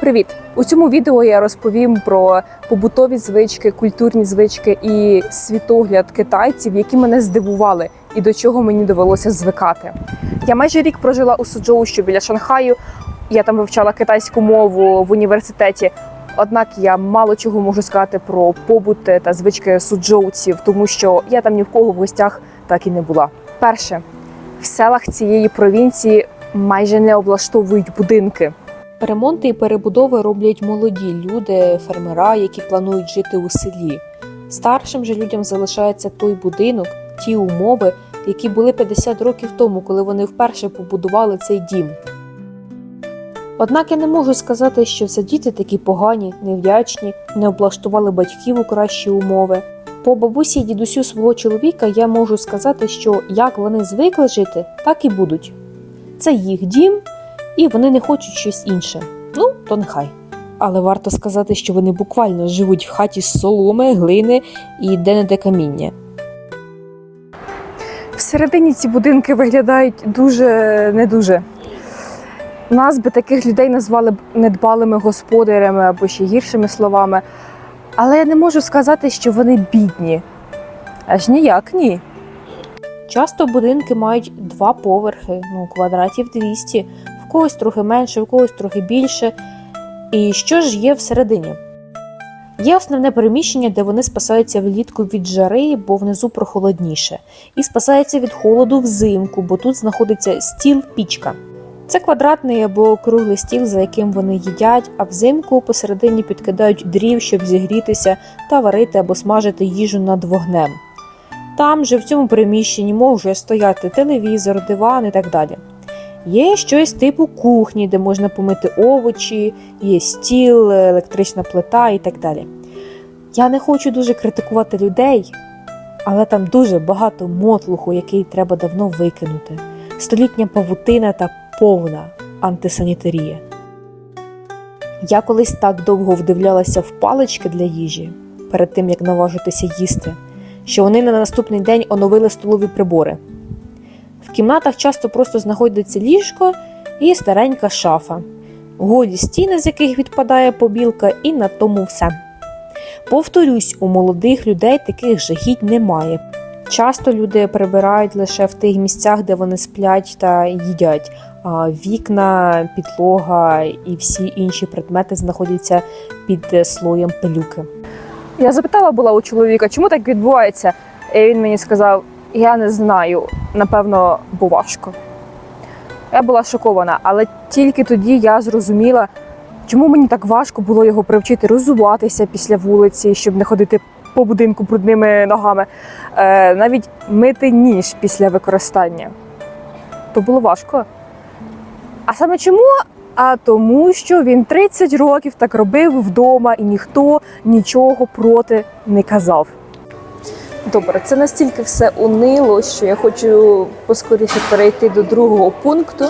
Привіт! У цьому відео я розповім про побутові звички, культурні звички і світогляд китайців, які мене здивували і до чого мені довелося звикати. Я майже рік прожила у Суджоу, що біля Шанхаю. Я там вивчала китайську мову в університеті. Однак я мало чого можу сказати про побут та звички суджоуців, тому що я там ні в кого в гостях так і не була. Перше, в селах цієї провінції майже не облаштовують будинки. Ремонти і перебудови роблять молоді люди, фермера, які планують жити у селі. Старшим же людям залишається той будинок, ті умови, які були 50 років тому, коли вони вперше побудували цей дім. Однак я не можу сказати, що це діти такі погані, невдячні, не облаштували батьків у кращі умови. По бабусі і дідусю свого чоловіка я можу сказати, що як вони звикли жити, так і будуть. Це їх дім, і вони не хочуть щось інше. Ну, то нехай. Але варто сказати, що вони буквально живуть в хаті з соломи, глини і де-не-де каміння. Всередині ці будинки виглядають дуже не дуже. Нас би таких людей назвали б недбалими господарями або ще гіршими словами. Але я не можу сказати, що вони бідні. Аж ніяк ні. Часто будинки мають два поверхи, ну, квадратів 200, в когось трохи менше, в когось трохи більше. І що ж є всередині? Є основне приміщення, де вони спасаються влітку від жари, бо внизу прохолодніше, і спасаються від холоду взимку, бо тут знаходиться стіл пічка. Це квадратний або круглий стіл, за яким вони їдять, а взимку посередині підкидають дрів, щоб зігрітися та варити або смажити їжу над вогнем. Там же в цьому приміщенні може стояти телевізор, диван і так далі. Є щось типу кухні, де можна помити овочі, є стіл, електрична плита і так далі. Я не хочу дуже критикувати людей, але там дуже багато мотлуху, який треба давно викинути. Столітня павутина та повна антисанітарія. Я колись так довго вдивлялася в палички для їжі перед тим як наважитися їсти, що вони на наступний день оновили столові прибори. В кімнатах часто просто знаходиться ліжко і старенька шафа, голі стіни, з яких відпадає побілка, і на тому все. Повторюсь, у молодих людей таких жахіть немає. Часто люди прибирають лише в тих місцях, де вони сплять та їдять. А вікна, підлога і всі інші предмети знаходяться під слоєм пилюки. Я запитала була у чоловіка, чому так відбувається. І він мені сказав: я не знаю, напевно, бо важко. Я була шокована, але тільки тоді я зрозуміла, чому мені так важко було його привчити розуватися після вулиці, щоб не ходити по будинку брудними ногами, е, навіть мити ніж після використання. То було важко. А саме чому? А тому, що він 30 років так робив вдома і ніхто нічого проти не казав. Добре, це настільки все унило, що я хочу поскоріше перейти до другого пункту.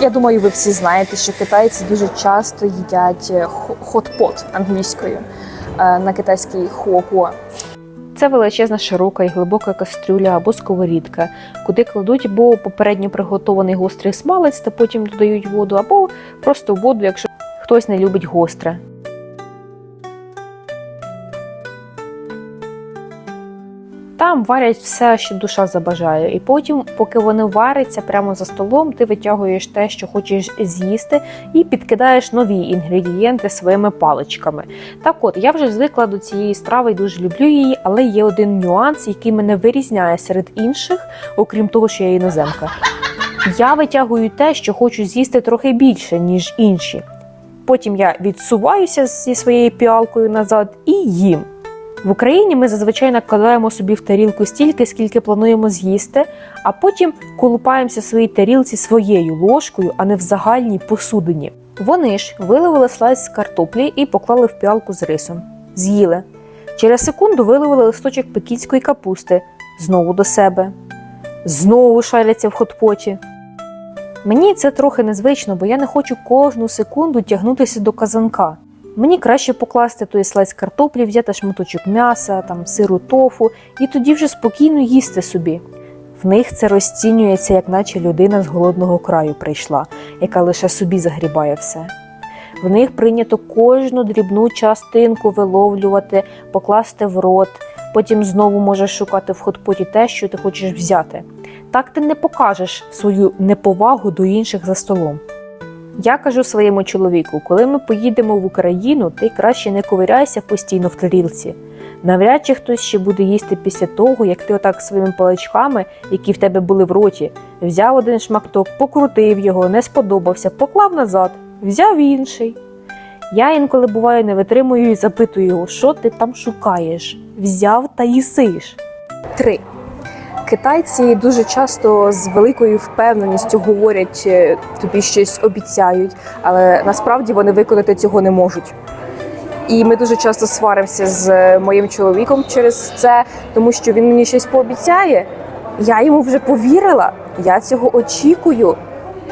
Я думаю, ви всі знаєте, що китайці дуже часто їдять е, хо- хот-пот англійською е, на китайській хуокуа. Це величезна широка і глибока кастрюля або сковорідка, куди кладуть або попередньо приготований гострий смалець та потім додають воду, або просто воду, якщо хтось не любить гостре. Там варять все, що душа забажає, і потім, поки вони варяться прямо за столом, ти витягуєш те, що хочеш з'їсти, і підкидаєш нові інгредієнти своїми паличками. Так от, я вже звикла до цієї страви і дуже люблю її, але є один нюанс, який мене вирізняє серед інших, окрім того, що я іноземка. Я витягую те, що хочу з'їсти трохи більше, ніж інші. Потім я відсуваюся зі своєю піалкою назад і їм. В Україні ми зазвичай накладаємо собі в тарілку стільки, скільки плануємо з'їсти, а потім колупаємося своїй тарілці своєю ложкою, а не в загальній посудині. Вони ж виливали слайс з картоплі і поклали в піалку з рисом. З'їли. Через секунду виливали листочок пекінської капусти знову до себе. Знову шаляться в хотпоті. Мені це трохи незвично, бо я не хочу кожну секунду тягнутися до казанка. Мені краще покласти той слайс картоплі, взяти шматочок м'яса, там сиру тофу, і тоді вже спокійно їсти собі. В них це розцінюється, як наче людина з голодного краю прийшла, яка лише собі загрібає все. В них прийнято кожну дрібну частинку виловлювати, покласти в рот, потім знову можеш шукати в хотпоті те, що ти хочеш взяти. Так ти не покажеш свою неповагу до інших за столом. Я кажу своєму чоловіку, коли ми поїдемо в Україну, ти краще не ковиряйся постійно в тарілці. Навряд чи хтось ще буде їсти після того, як ти отак своїми паличками, які в тебе були в роті, взяв один шмакток, покрутив його, не сподобався, поклав назад, взяв інший. Я інколи буваю не витримую і запитую його, що ти там шукаєш? Взяв та їсиш. Три. Китайці дуже часто з великою впевненістю говорять, е, тобі щось обіцяють, але насправді вони виконати цього не можуть. І ми дуже часто сваримося з моїм чоловіком через це, тому що він мені щось пообіцяє. Я йому вже повірила, я цього очікую.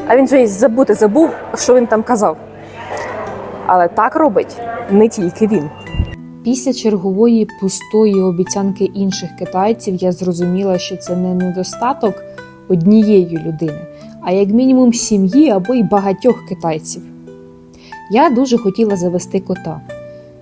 А він вже й забути забув, що він там казав. Але так робить не тільки він. Після чергової пустої обіцянки інших китайців я зрозуміла, що це не недостаток однієї людини, а як мінімум сім'ї або й багатьох китайців. Я дуже хотіла завести кота.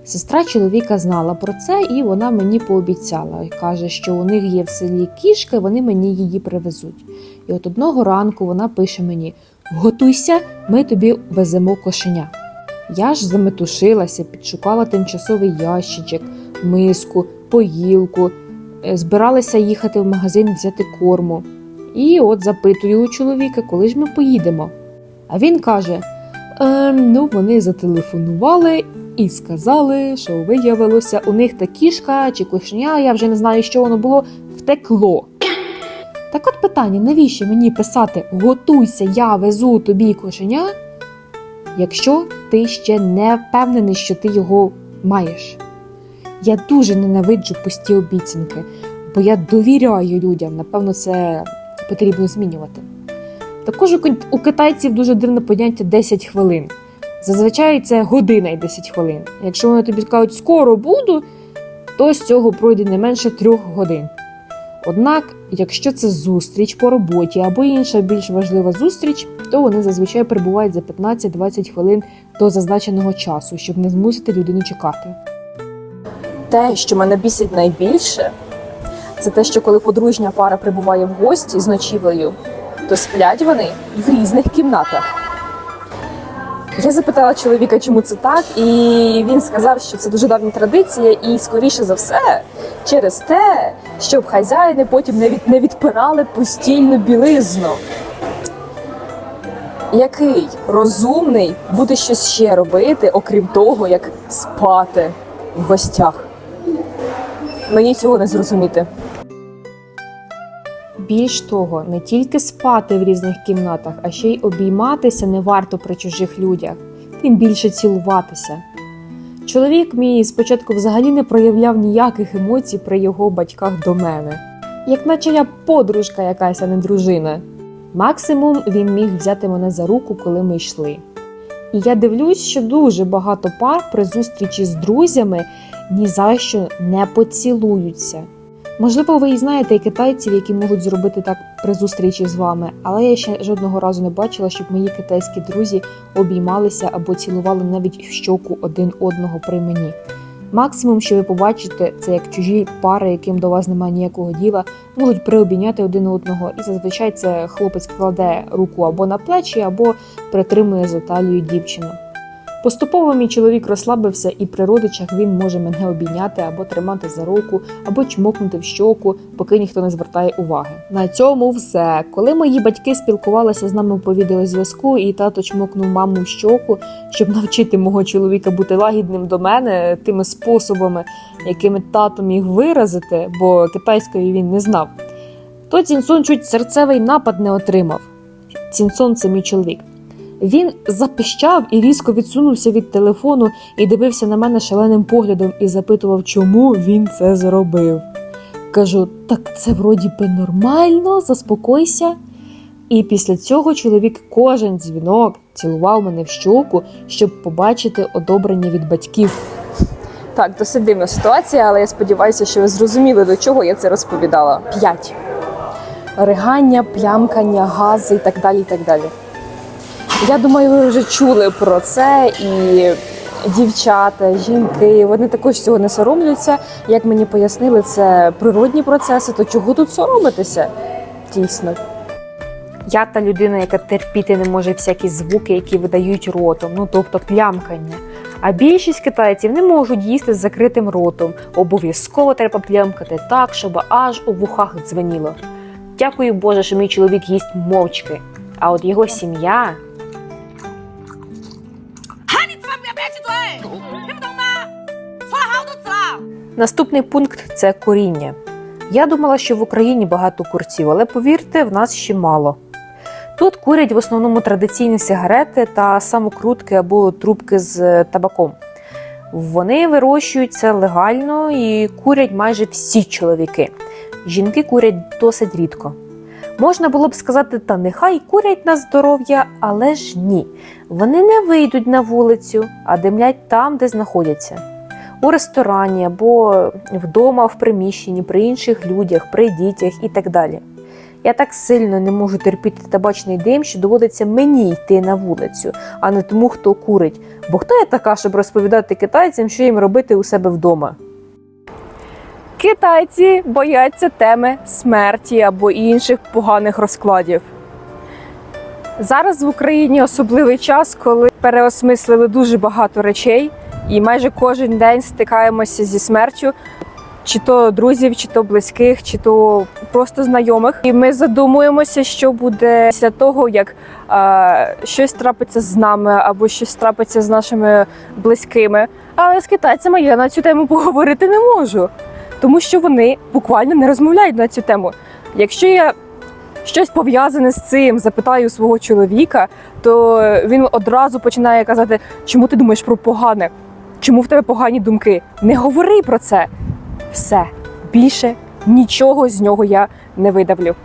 Сестра чоловіка знала про це, і вона мені пообіцяла каже, що у них є в селі кішка, вони мені її привезуть. І от одного ранку вона пише мені: Готуйся, ми тобі веземо кошеня. Я ж заметушилася, підшукала тимчасовий ящичок, миску, поїлку, е, збиралася їхати в магазин взяти корму. І от запитую у чоловіка, коли ж ми поїдемо. А він каже: ем, ну, вони зателефонували і сказали, що виявилося, у них та кішка чи кошеня, я вже не знаю, що воно було, втекло. Так от питання, навіщо мені писати Готуйся, я везу тобі кошеня, якщо ти ще не впевнений, що ти його маєш. Я дуже ненавиджу пусті обіцянки, бо я довіряю людям. Напевно, це потрібно змінювати. Також у китайців дуже дивне поняття 10 хвилин. Зазвичай це година і 10 хвилин. Якщо вони тобі скажуть скоро буду, то з цього пройде не менше трьох годин. Однак, якщо це зустріч по роботі або інша більш важлива зустріч, то вони зазвичай перебувають за 15-20 хвилин до зазначеного часу, щоб не змусити людину чекати. Те, що мене бісить найбільше, це те, що коли подружня пара прибуває в гості з ночівлею, то сплять вони в різних кімнатах. Я запитала чоловіка, чому це так, і він сказав, що це дуже давня традиція, і скоріше за все, через те, щоб хазяїни потім не, від, не відпирали постільну білизну. Який розумний буде щось ще робити, окрім того, як спати в гостях? Мені цього не зрозуміти. Більш того, не тільки спати в різних кімнатах, а ще й обійматися не варто при чужих людях, тим більше цілуватися. Чоловік мій спочатку взагалі не проявляв ніяких емоцій при його батьках до мене, як наче я подружка якась, а не дружина. Максимум він міг взяти мене за руку, коли ми йшли. І я дивлюсь, що дуже багато пар при зустрічі з друзями ні за що не поцілуються. Можливо, ви і знаєте китайців, які можуть зробити так при зустрічі з вами, але я ще жодного разу не бачила, щоб мої китайські друзі обіймалися або цілували навіть в щоку один одного при мені. Максимум, що ви побачите, це як чужі пари, яким до вас немає ніякого діла, можуть приобійняти один одного, і зазвичай це хлопець кладе руку або на плечі, або притримує за талію дівчину. Поступово мій чоловік розслабився, і при родичах він може мене обійняти або тримати за руку, або чмокнути в щоку, поки ніхто не звертає уваги. На цьому все. Коли мої батьки спілкувалися з нами по відеозв'язку, і тато чмокнув маму в щоку, щоб навчити мого чоловіка бути лагідним до мене тими способами, якими тато міг виразити, бо китайської він не знав. То Цінсон чуть серцевий напад не отримав. Цінсон це мій чоловік. Він запищав і різко відсунувся від телефону і дивився на мене шаленим поглядом і запитував, чому він це зробив. Кажу, так це вроді би нормально, заспокойся. І після цього чоловік кожен дзвінок цілував мене в щоку, щоб побачити одобрення від батьків. Так, досить дивна ситуація, але я сподіваюся, що ви зрозуміли, до чого я це розповідала. П'ять. ригання, плямкання, гази і так далі. і так далі. Я думаю, ви вже чули про це і дівчата, жінки, вони також цього не соромляться. Як мені пояснили, це природні процеси, то чого тут соромитися? Дійсно. Я та людина, яка терпіти не може всякі звуки, які видають ротом, ну тобто плямкання. А більшість китайців не можуть їсти з закритим ротом. Обов'язково треба плямкати так, щоб аж у вухах дзвеніло. Дякую Боже, що мій чоловік їсть мовчки. А от його сім'я Наступний пункт це коріння. Я думала, що в Україні багато курців, але повірте, в нас ще мало. Тут курять в основному традиційні сигарети та самокрутки або трубки з е, табаком. Вони вирощуються легально і курять майже всі чоловіки. Жінки курять досить рідко. Можна було б сказати, та нехай курять на здоров'я, але ж ні. Вони не вийдуть на вулицю, а димлять там, де знаходяться у ресторані або вдома в приміщенні, при інших людях, при дітях і так далі. Я так сильно не можу терпіти табачний дим, що доводиться мені йти на вулицю, а не тому, хто курить. Бо хто я така, щоб розповідати китайцям, що їм робити у себе вдома? Китайці бояться теми смерті або інших поганих розкладів. Зараз в Україні особливий час, коли переосмислили дуже багато речей, і майже кожен день стикаємося зі смертю, чи то друзів, чи то близьких, чи то просто знайомих. І ми задумуємося, що буде після того, як е, щось трапиться з нами або щось трапиться з нашими близькими. Але з китайцями я на цю тему поговорити не можу тому що вони буквально не розмовляють на цю тему. Якщо я щось пов'язане з цим запитаю свого чоловіка, то він одразу починає казати, чому ти думаєш про погане? Чому в тебе погані думки? Не говори про це. Все більше нічого з нього я не видавлю.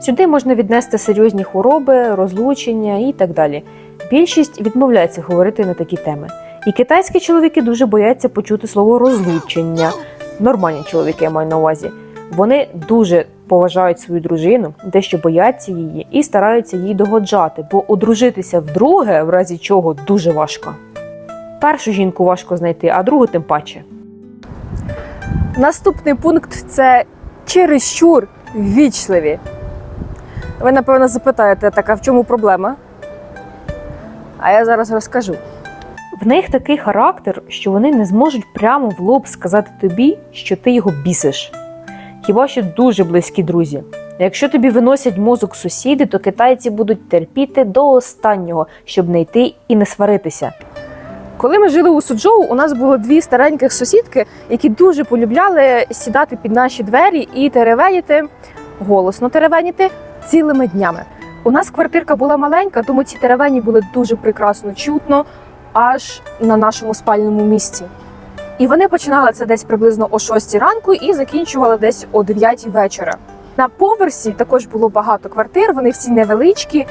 Сюди можна віднести серйозні хвороби, розлучення і так далі. Більшість відмовляється говорити на такі теми. І китайські чоловіки дуже бояться почути слово розлучення. Нормальні чоловіки я маю на увазі. Вони дуже поважають свою дружину, дещо бояться її і стараються їй догоджати, бо одружитися вдруге, в разі чого, дуже важко. Першу жінку важко знайти, а другу тим паче. Наступний пункт це чересчур ввічливі. Ви, напевно, запитаєте, так, а в чому проблема? А я зараз розкажу. В них такий характер, що вони не зможуть прямо в лоб сказати тобі, що ти його бісиш. Хіба що дуже близькі друзі. Якщо тобі виносять мозок сусіди, то китайці будуть терпіти до останнього, щоб не йти і не сваритися. Коли ми жили у Суджоу, у нас було дві стареньких сусідки, які дуже полюбляли сідати під наші двері і теревеніти, голосно теревеніти цілими днями. У нас квартирка була маленька, тому ці теревені були дуже прекрасно чутно аж на нашому спальному місці. І вони починали це десь приблизно о 6 ранку і закінчували десь о 9 вечора. На поверсі також було багато квартир, вони всі невеличкі.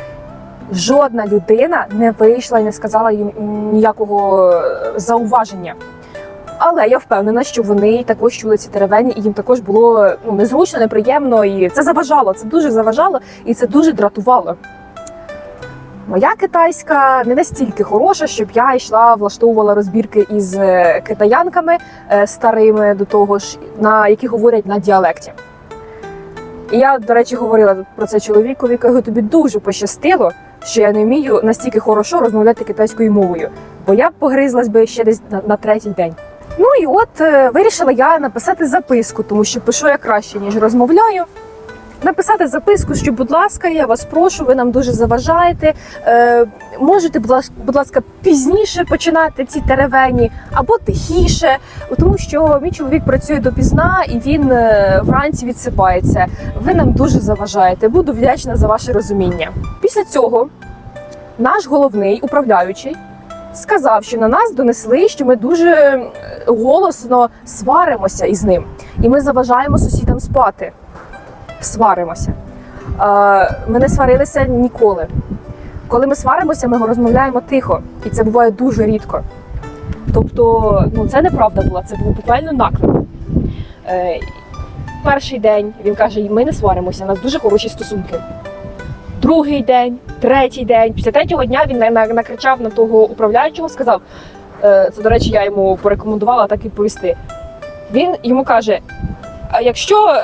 Жодна людина не вийшла і не сказала їм ніякого е, зауваження. Але я впевнена, що вони також чули ці теревені, і їм також було ну, незручно, неприємно, і це заважало. Це дуже заважало і це дуже дратувало. Моя китайська не настільки хороша, щоб я йшла, влаштовувала розбірки із е, китаянками е, старими до того ж, на які говорять на діалекті. І я, до речі, говорила про це чоловікові, кажу, тобі дуже пощастило, що я не вмію настільки хорошо розмовляти китайською мовою, бо я погризлась би ще десь на, на третій день. Ну і от е, вирішила я написати записку, тому що пишу я краще, ніж розмовляю. Написати записку, що, будь ласка, я вас прошу, ви нам дуже заважаєте. Е, можете, будь ласка, будь ласка, пізніше починати ці теревені або тихіше, тому що мій чоловік працює допізна і він е, вранці відсипається. Ви нам дуже заважаєте. Буду вдячна за ваше розуміння. Після цього наш головний управляючий сказав, що на нас донесли, що ми дуже е, голосно сваримося із ним, і ми заважаємо сусідам спати. Сваримося. Е, Ми не сварилися ніколи. Коли ми сваримося, ми розмовляємо тихо, і це буває дуже рідко. Тобто, ну це неправда була, це був буквально наклеп. Е, Перший день він каже: ми не сваримося, у нас дуже хороші стосунки. Другий день, третій день. Після третього дня він на- на- накричав на того управляючого, сказав: е, це, до речі, я йому порекомендувала так відповісти. Він йому каже: якщо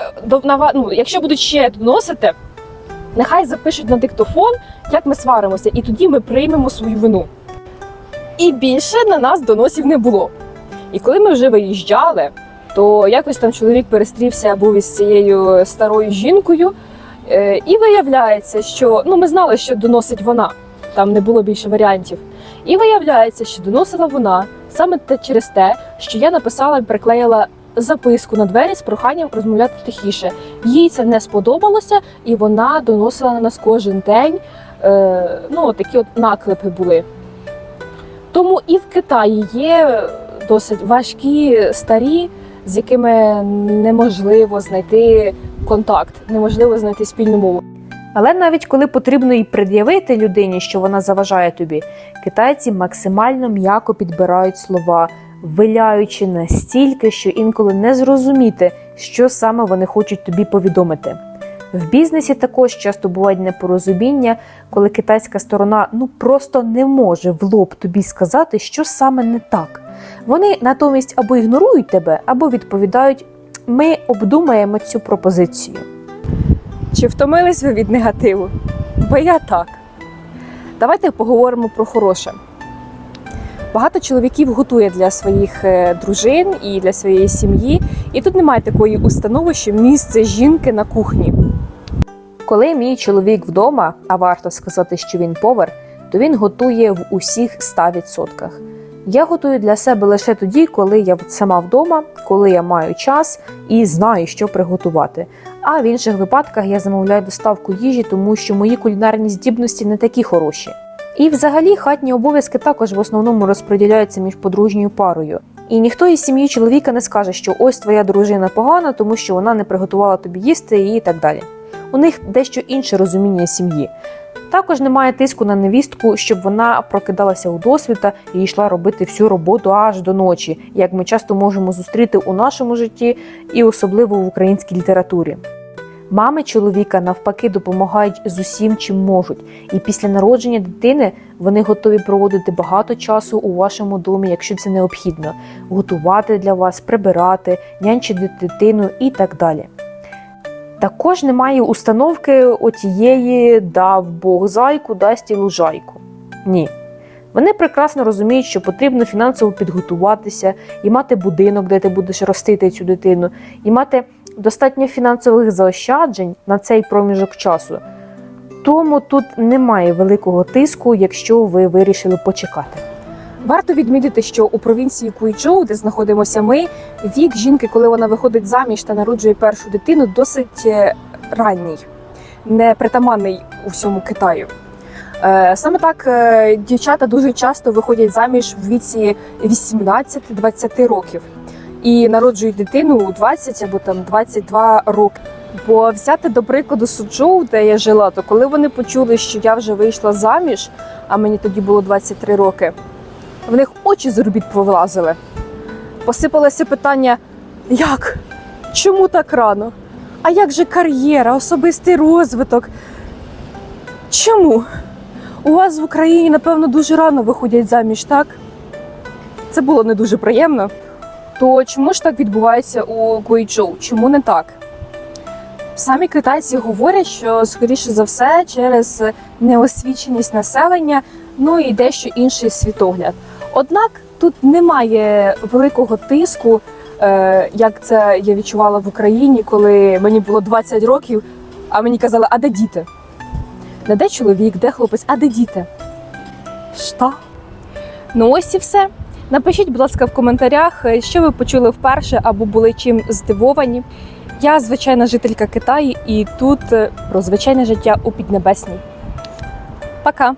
ну, якщо будуть ще доносити, нехай запишуть на диктофон, як ми сваримося, і тоді ми приймемо свою вину. І більше на нас доносів не було. І коли ми вже виїжджали, то якось там чоловік перестрівся був із цією старою жінкою, е, і виявляється, що ну ми знали, що доносить вона. Там не було більше варіантів. І виявляється, що доносила вона саме через те, що я написала і приклеїла записку на двері з проханням розмовляти тихіше. Їй це не сподобалося, і вона доносила на нас кожен день. Е, ну, такі от наклепи були. Тому і в Китаї є досить важкі старі, з якими неможливо знайти контакт, неможливо знайти спільну мову. Але навіть коли потрібно і пред'явити людині, що вона заважає тобі, китайці максимально м'яко підбирають слова, виляючи настільки, що інколи не зрозуміти, що саме вони хочуть тобі повідомити. В бізнесі також часто бувають непорозуміння, коли китайська сторона ну просто не може в лоб тобі сказати, що саме не так. Вони натомість або ігнорують тебе, або відповідають: ми обдумаємо цю пропозицію. Чи втомились ви від негативу? Бо я так. Давайте поговоримо про хороше. Багато чоловіків готує для своїх е, дружин і для своєї сім'ї, і тут немає такої установи, що місце жінки на кухні. Коли мій чоловік вдома, а варто сказати, що він повар, то він готує в усіх 100%. Я готую для себе лише тоді, коли я сама вдома, коли я маю час і знаю, що приготувати. А в інших випадках я замовляю доставку їжі, тому що мої кулінарні здібності не такі хороші. І взагалі хатні обов'язки також в основному розподіляються між подружньою парою. І ніхто із сім'ї чоловіка не скаже, що ось твоя дружина погана, тому що вона не приготувала тобі їсти і так далі. У них дещо інше розуміння сім'ї. Також немає тиску на невістку, щоб вона прокидалася у досвіта і йшла робити всю роботу аж до ночі, як ми часто можемо зустріти у нашому житті і особливо в українській літературі. Мами чоловіка навпаки допомагають з усім, чим можуть, і після народження дитини вони готові проводити багато часу у вашому домі, якщо це необхідно, готувати для вас, прибирати, нянчити дитину і так далі. Також немає установки отієї дав Бог зайку, дасть і лужайку. Ні. Вони прекрасно розуміють, що потрібно фінансово підготуватися і мати будинок, де ти будеш ростити цю дитину, і мати достатньо фінансових заощаджень на цей проміжок часу. Тому тут немає великого тиску, якщо ви вирішили почекати. Варто відмітити, що у провінції Куйчжоу, де знаходимося ми, вік жінки, коли вона виходить заміж та народжує першу дитину, досить е, ранній, не притаманний у всьому Китаю. Е, Саме так е, дівчата дуже часто виходять заміж в віці 18-20 років і народжують дитину у 20 або там 22 роки. Бо взяти до прикладу Суджоу, де я жила, то коли вони почули, що я вже вийшла заміж, а мені тоді було 23 роки, в них очі з орбіт повилазили. Посипалося питання: як? Чому так рано? А як же кар'єра, особистий розвиток? Чому? У вас в Україні, напевно, дуже рано виходять заміж, так? Це було не дуже приємно. То чому ж так відбувається у Гуйчжоу? Чому не так? Самі китайці говорять, що скоріше за все через неосвіченість населення, ну і дещо інший світогляд. Однак тут немає великого тиску, е, як це я відчувала в Україні, коли мені було 20 років, а мені казали, а де діти? Не де чоловік, де хлопець, а де діти? Що? Ну ось і все. Напишіть, будь ласка, в коментарях, е, що ви почули вперше або були чим здивовані. Я звичайна жителька Китаю, і тут е, про звичайне життя у Піднебесній. Пока!